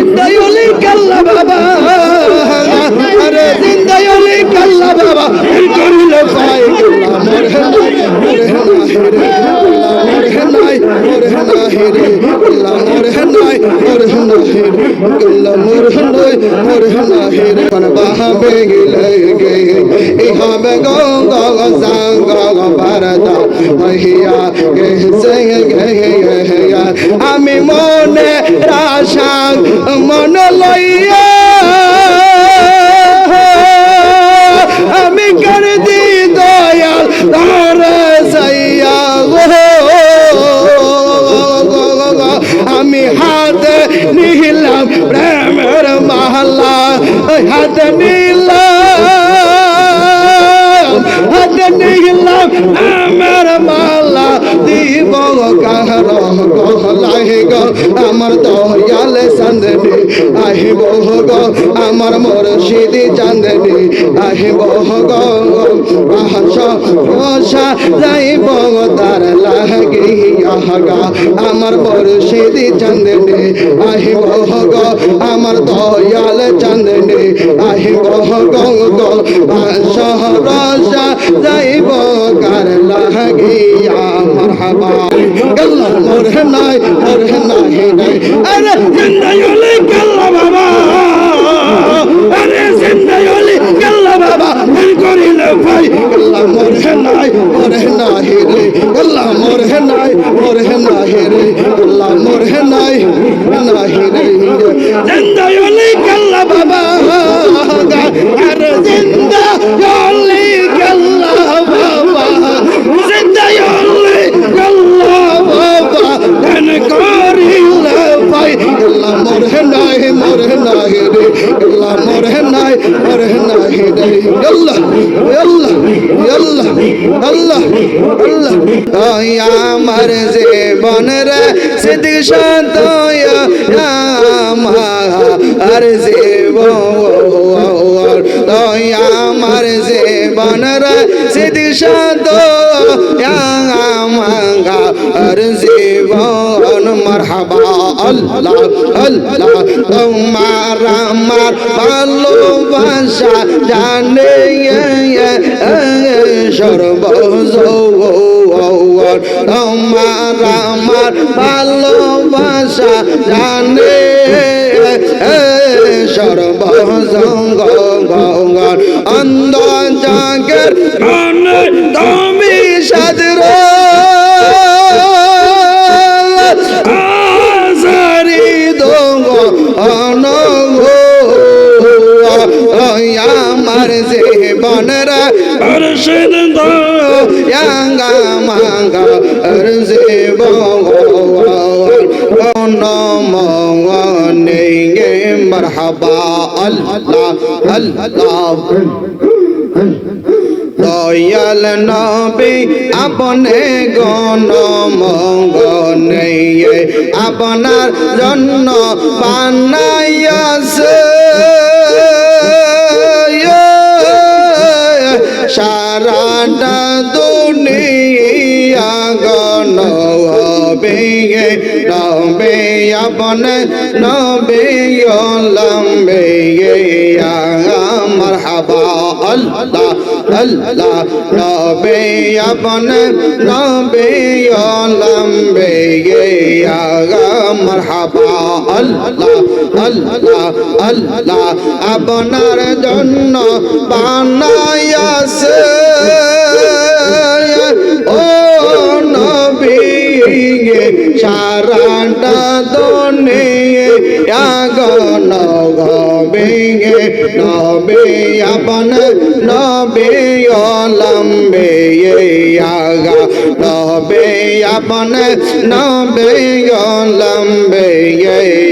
Віддаю! মন লইয়া। আমি কর দি দয়াল ধরে সাইয়া আমি হাত নিলাম প্রেমের মহল্লা হাত নিলাম হাত নিলাম আমার মালা, দিব কাহর আমার দয়াল সন্দনে আহিব গো আমার মুর্শিদি চান্দনে, আহিব গো আহসা আশা যাইব তার লাগিয়া গা, আমার মুর্শিদি চান্দনে, আহিব গো আমার দয়াল চান্দনে, আহিব গো গো আশা রসা যাইব, কার লাগিয়া মারহাবা। গল্লা মোর নাই মোর নাই নাই। আরে জিন্দায়লি গল্লা বাবা। আরে জিন্দায়লি গল্লা বাবা। মন করিলে ভাই, গল্লা মোর নাই মোর নাই রে গল্লা আল্লাহ আল্লাহ আল্লাহ। আল্লাহ আমার জীবন রে সিদ্ধি শান্ত আমার জীবন। আমার জীবন রে সিদ্ধি শান্ত আমার জীবন মারহাবা। আল্লাহ আল্লাহ, তোমার আমার ভালোবাসা জানে সর্বজ তোমার আমার ভালোবাসা জানে সর্বজঙ্গ অন্ধ জাগের তুমি সাদর আজারি দোঙ্গ অনঙ্গ আমার জীবনরা অর্ষদ দঙ্গা মাঙ্গা আর জীবন কোন মারহাবা আল্লাহ আল্লাহ। দয়াল নবী আপনে গণ মঙ্গনে আপনার জন্য বানাইয়াছে। সারাটা দুনিয়া গণ হবে আপনে নবে লম্বে মারহাবা আল্লাহ আল্লাহ নবে আপনে নবে লম্বে মারহাবা আল্লাহ আল্লাহ আল্লাহ আপনার জন্য বানায়াছে গবে নবে আপন নবে লম্বে আগা। নবে আপন নবে লম্বে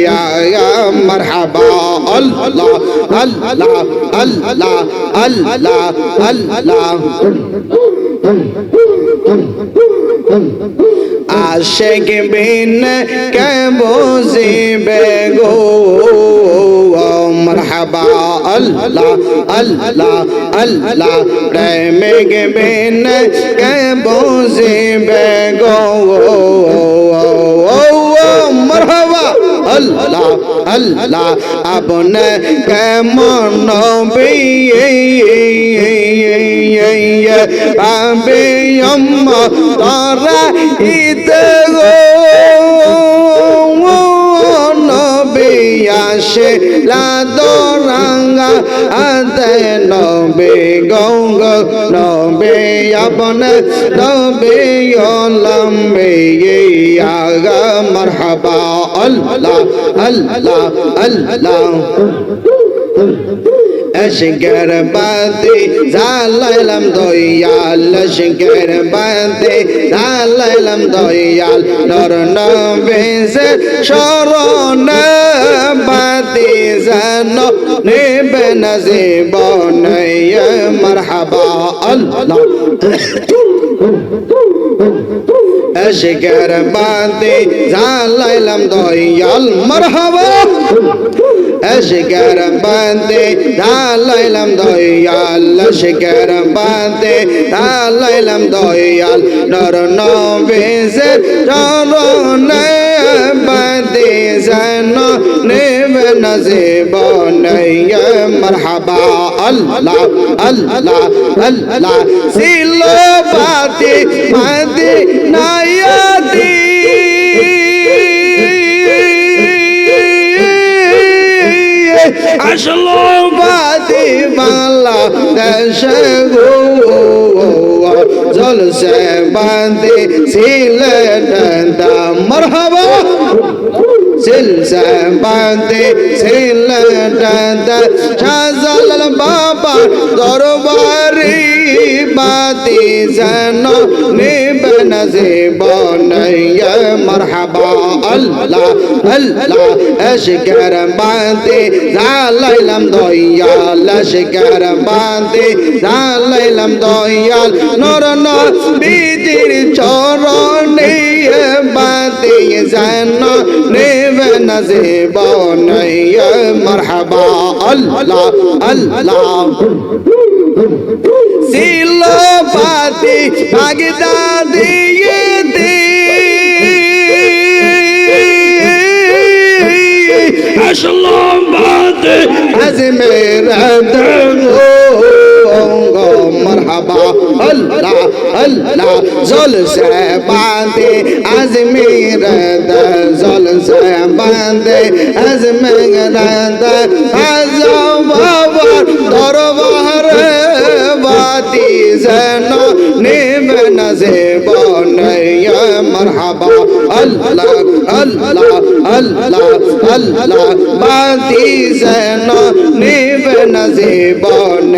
আগা। মারহাবা, আল্লাহ আল্লাহ আল্লাহ আল্লাহ আল্লাহ। আশেক বিন কে বুঝিবে গো? মারহাবা আল্লাহ আল্লাহ আল্লাহ। প্রেমিক বিন কে বুঝিবে গো? মারহাবা। আল্লাহ আল্লাহ কেমন পাবে তারা ইতে গো। নবী আসে লাদরাঙ্গা আতে নবী গঙ্গ নবী আপনে নবী লম্বে আগা মারহাবা আল্লাহ আল্লাহ। Eşker bandi zalaylam doyal Eşker bandi zalaylam doyal Nur nabeze şorone bandi zano Nibe nazibone marhaba Allah Eşker bandi শিকার বাঁধে ঢাল লাইলাম দয়াল শিকার বাঁধে ঢাল লাইলাম দয়াল নর নবেশে চরণ বাঁধে যেন নেবে না জীবন মারহাবা আল্লাহ আল্লাহ আল্লাহ সিলো বাতি বাঁধে নায়াতি আসলো বাদি মালা দেশে গো জলসে বাঁধে সিলেট মরহবা। সিলসে বাঁধে সিলেট বাবা দরবারি বাতি যেন নেবে না জীবন মরহবা আল্লাহ আল্লাহ, এশকের বাঁধে জালাইলাম দয়াল, এশকের বাঁধে জালাইলাম দয়াল। নর নর বিজির চরণে বাঁধে যেন নেবে না জীবন মরহবা আল্লাহ আল্লাহ। ছিল পাতি বাগদা দিয়ে দে। আসলো বাদে আজ মেরা দঙ্গো মরহবা। আল্লাহ আল্লাহ জল সে বাঁধে। আজ মেরা জল সে যেন নেবে না জীবন মরহবা। আল্লাহ আল্লাহ আল্লাহ আল্লাহ বাতি যেন নেবে না জীবন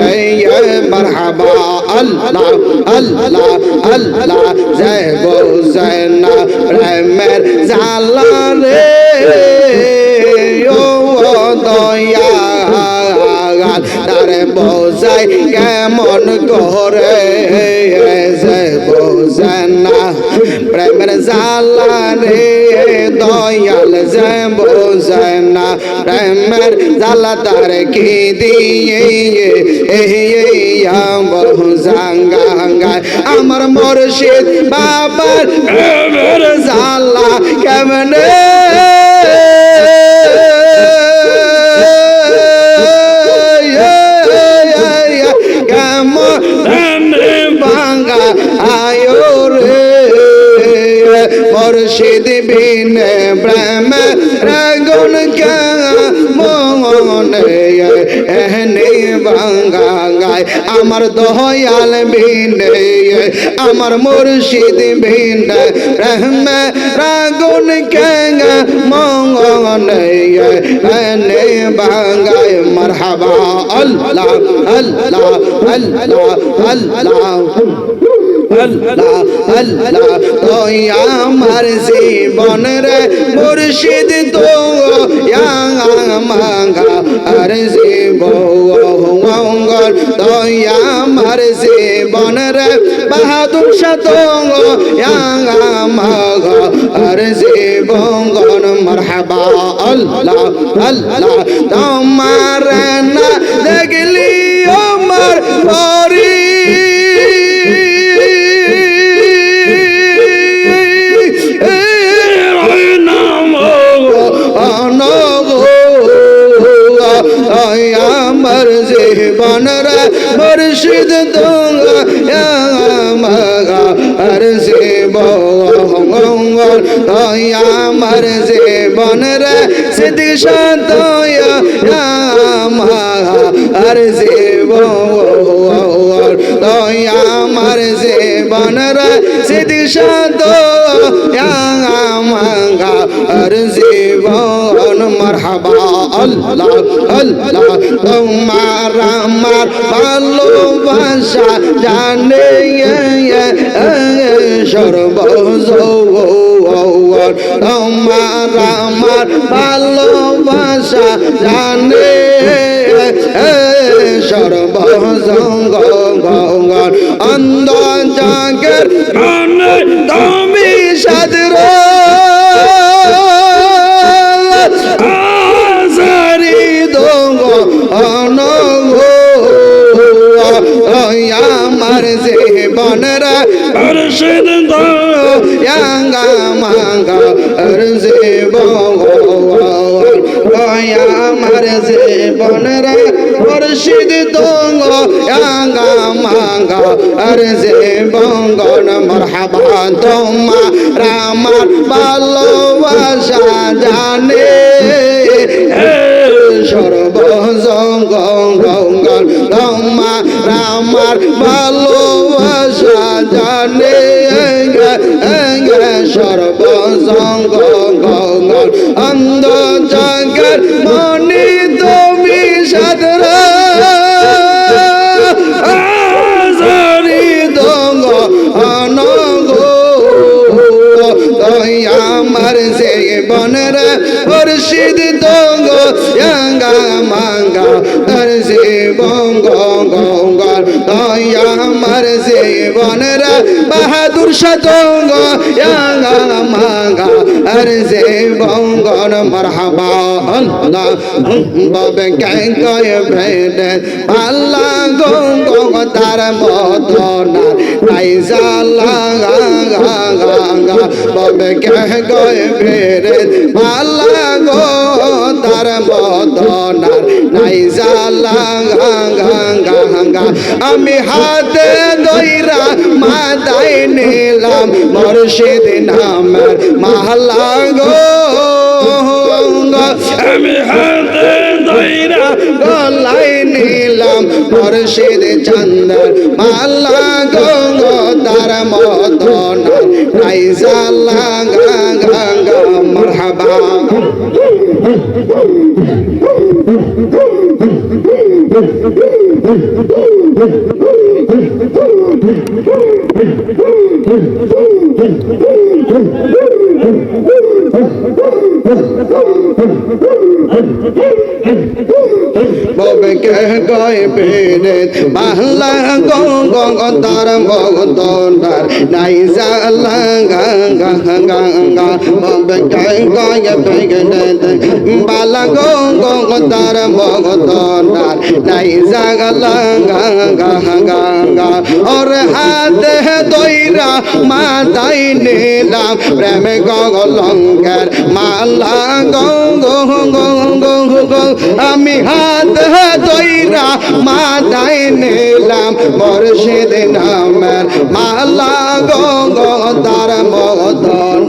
মরহবা। আল্লাহ আল্লাহ আল্লাহ জয় গো জয় না প্রেমের জালা রে ও দয়া তারে বোঝাই কেমন করে? না, প্রেমের জালা রে, দয়াল যে বোঝেন না, প্রেমের জালা তার কি দিয়ে? আমার মুর্শিদ বাবার প্রেমের জালা কেমনে মুর্শিদ বিন ব্রহ্ম মনে এহনে বাঙ্গা গায়। আমার দয়াল বিন, আমার মুর্শিদ বিন ব্রহ্ম রাগুন মনে এহনে বাঙ্গায় মারহাবা আল্লাহ আল্লাহ আল্লাহ আল্লাহ। আল্লাহ আল্লাহ তুই আমার জীবন রে মুর্শিদ তো মাঙ্গা আর জীবন তুই আমার জীবন রে বাহাদুর সাত মাগা আর জীবন মারহাবা আল্লাহ আল্লাহ, তোমার না দেখলি তোয়া আমার জীবন রে। সিদ্ধি সতয় আর জীবন তাই আমার জীবন রে। সিদ্ধি সতয়া আমার জীবন মারহাবা আল্লাহ আল্লাহ তোমার আমার ভালোবাসা জানে সর্বজ তোমার আমার ভালোবাসা জানে সর্বজঙ্গ অন্ধ জাগের তুমি সাদর জীবন মরহাবা তোমা রামার ভালোবাসা জানে সর্বজঙ্গ গঙ্গল রম্মা রামার ভালোবাসা জানে সর্বজঙ্গ গঙ্গল অন্ধ মনি বাহাদুর সতঙ্গ ইয়াঙ্গা মাঙ্গা আর সে বঙ্গন তার গা গা গা গা, বাবে কে কয় ভেদ গো তার মতনা নাইজালা গা গা গা গা। আমি হাতে দইরা মাথায় নিলাম, মুর্শিদ নামের মালা গো আমি হাতে দইরা গলাই নিলাম মুর্শিদ চন্দর। মালা গো তার মতন নাইজালা গা গা গা মারহাবা। Hưng, hưng, hưng, hưng, hưng, hưng, hưng, hưng, ববে কে গয় পেরে বাহলা গো গো তার ভগতনার গা গা গা ববে গয় পেরে বালা গো গো তার ভগতনার নাই জালা গা গা গা গা ওর হাতে দইরা মাথায় নিলাম প্রেম গলঙ্গের মালা গো আমি হাত দইরা মাথায় নিলাম মুর্শিদ আমার মালা গো তার তার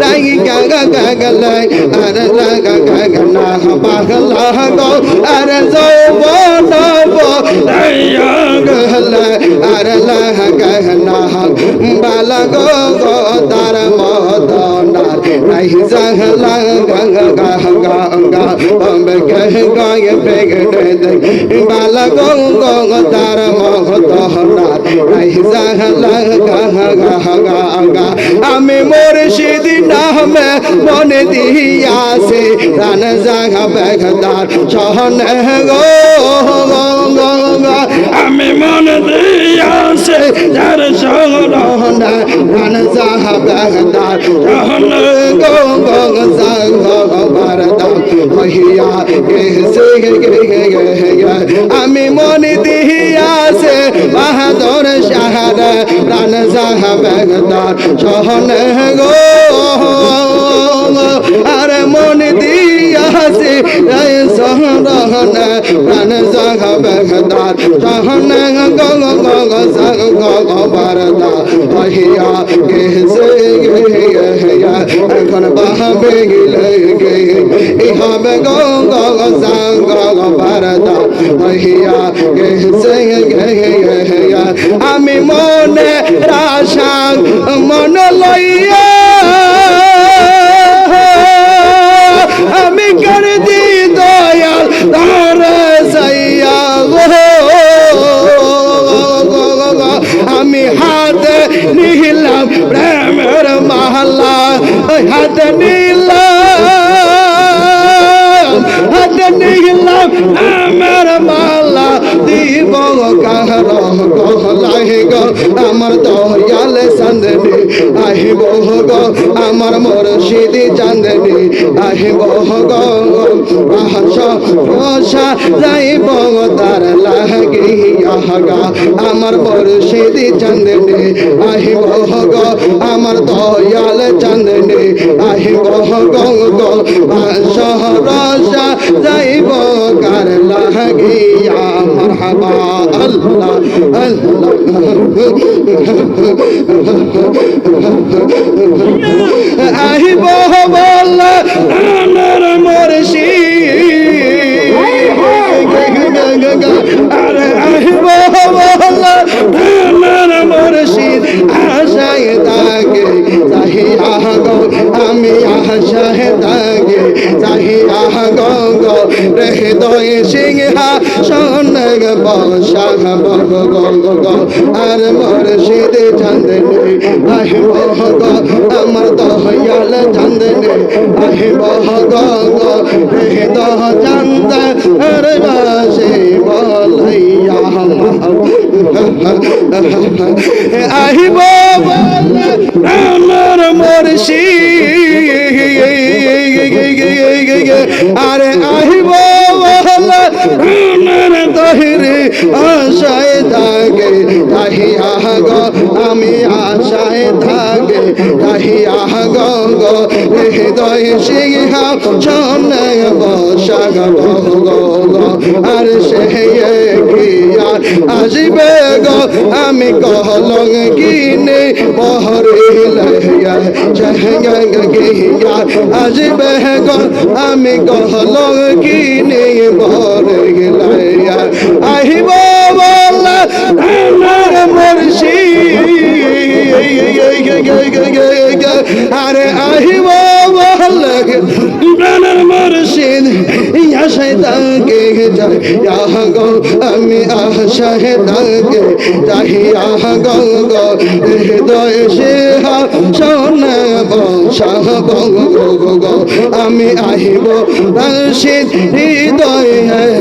রাই গা গা গা গলে আর লাগা গা গা না পাগলা গো আর যৌবন রাই গলে আর লাগা গা না বালা গো গো তার মদনার রাই জাহলা গা গা গে গায়ে বেগড়ে দে বালা গো গো তার মহ দহনা আই জাহলা গা গা গা গা আমি মুর্শিদ নামে মনে দিয়াছে, রান জাগা বেগদার সহন গো আমি মন দিয়াছে, যার সহনা রান জাগা বেগদার সহন গো গো জাগা বারদাম মহিয়া কেসে আমি মনে দিয়াছে বাহাদুর শাহাদ জাগা বেগদার সহন গো। আরে মনে দিয়ে প্রাণ জাগা বেগদার সহন গো গো গো গো জাগ গো গো গেছে আমি মনে রাশা, মন লইয়া হাতে নিলাম হাতে নিলাম আমার মালা দিব কাহর গলাহি গো আমার দয়াল সন্দনি আহিব গো আমার মুর্শিদি চান্দনি। আহিব গো আশা আশা যাইব তার লাগিয়া গা, আমার মুর্শিদি চান্দনি। আহিব গো আমার দয়াল চান্দনি। আহিব গো গো আশা আশা যাইব কার লাগিয়া মারহাবা আল্লাহ আল্লাহ। আহিব বল আমার মরশি। আরে আহিব বল আমার মরশি। আশায় তাকে, তাহি আহ আমি আশায় তাকে। সন বসা গো গো গো আর মরশিদ চন্দনে আহিব গো আমার দয়াল চন্দনে আহিব গো গো হৃদয় চন্দ আর বাসে বলাইয়া আহিব আমার মরশি আরে আশায় থাকে তাহিয়া গো আমি আশায় থাকে, তাহি গো গো হৃদয় সিংহা ছনে বসা গো, আর সে আসিবে গো আমি কহলং কিনে বহরে লইয়া চাহেঙ্গা গিয়া আসিবে গো আমি কহলং কিনে বহরে লইয়া আহিব তাকে যাই আহ গো, আমি আশায় তাকে যাই আহ গো গো, হৃদয় সে সোনা বংশা গো গো গো আমি আহিব হৃদয়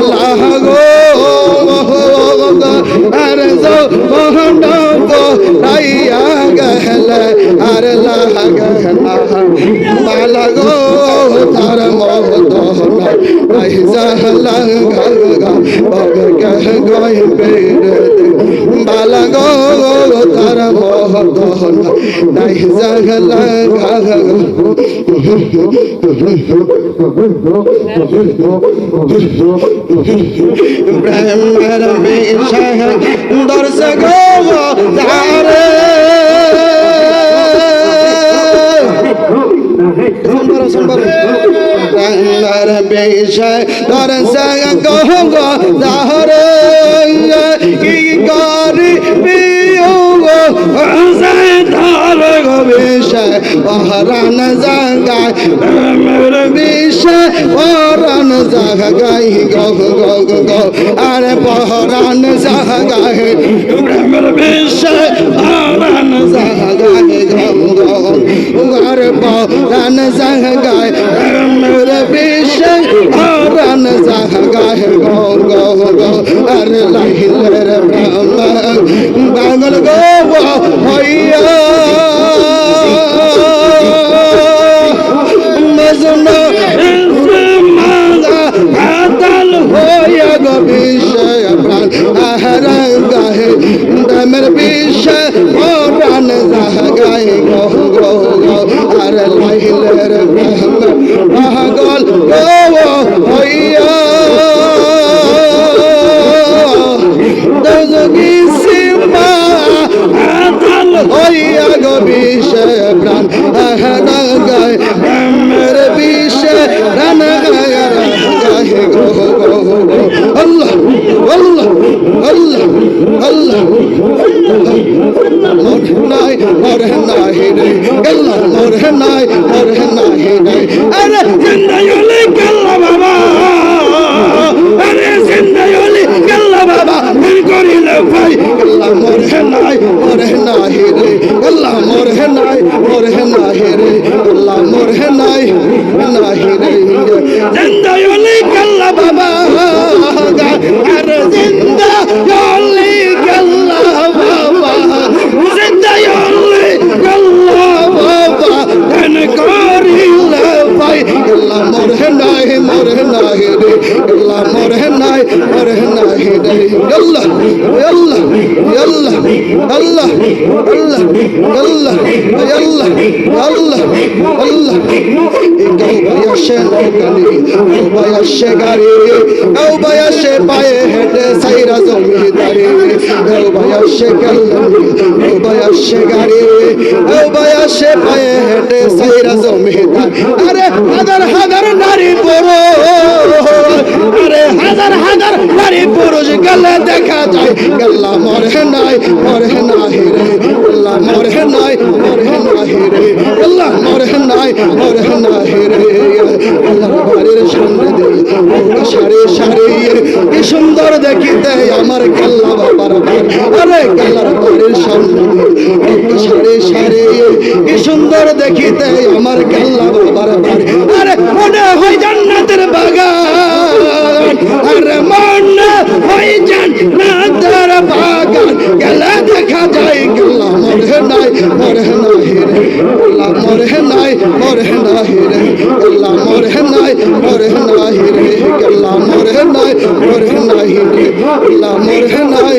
الله. آه. জালা গো তার মত নাই জালা গঙ্গা বগ কহ গই পেরত বালা গো তার মত নাই জালা গঙ্গা ব্রহ্মের বিশাহ দর্শ রান্নার বেশায় তোর সঙ্গে কহ কি করি পিও গো ধর গো বেশায় অহরান জাগায় মোর বেশায় অহরান জাগাই গহ গহ গহ আরে পহরান জাগাই মোর বেশায় অহরান জাগাই रन संग गाय धर्म रवेश हाँ, रन संग गाय, गौ गौ गौ। अर लाहिल ब्रह्म। गांगल गौ, गो होया मजना विषय। বয়সে গাড়ি বয়সে পায়ে হেঁটে সাইরা জমিদার আরে হাজার হাজার নারী পুরুষ। আরে হাজার হাজার নারী পুরুষ গেলে দেখা যায়, গেল্লা মরে নাই মরে নাই রে। গেল্লা মরে নাই মরে নাই রে। গেল্লা মরে নাই মরে নাই রে। আল্লাহর বাড়ির সামনে ওরা সারে সারে। কি সুন্দর দেখিতে আমার গেল্লা বাবার আরে গেল্লার বাড়ির সামনে সারে সারে, কি সুন্দর দেখিতে আমার গেল্লা বাবার বাড়ি আরে মনে হয় জান্নাতের বাগান, আরে মনে হয় জান্নাতের বাগান। গেলে দেখা যায় গেল্লা মরে নাই মরে নাই রে। গেল্লা মরে নাই মরে নাই রে। গেল্লা মরে নাই মরে নাই রে। গেল্লা মরে নাই মরে নাই রে। গেল্লা মরে নাই।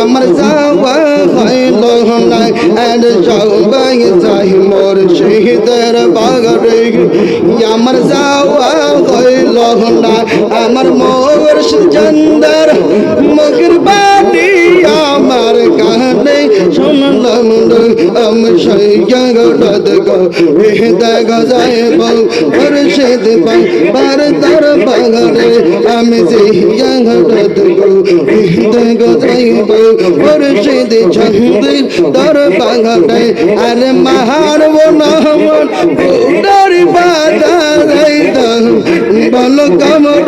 আমার যাওয়া হইল না আর যাওয়াই যাই মোর শহীদের বাগরে আমার যাওয়া হইল না আমার মোর চন্দর মগর বাড়ি আমার কানে শুনলাম আমি সৈয়দ গো এহদা গজাইব মুর্শিদ বার দর বাগারে আমি জিয়াদ গো এহদা গজাইব মুর্শিদ ছন্দির দর বাগারে আর মাহার বল কামর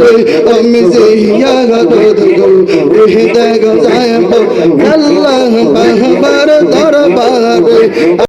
রে আমি জিয়াদ গো এহদা গজাইব আল্লাহ বাহবার দরবারে।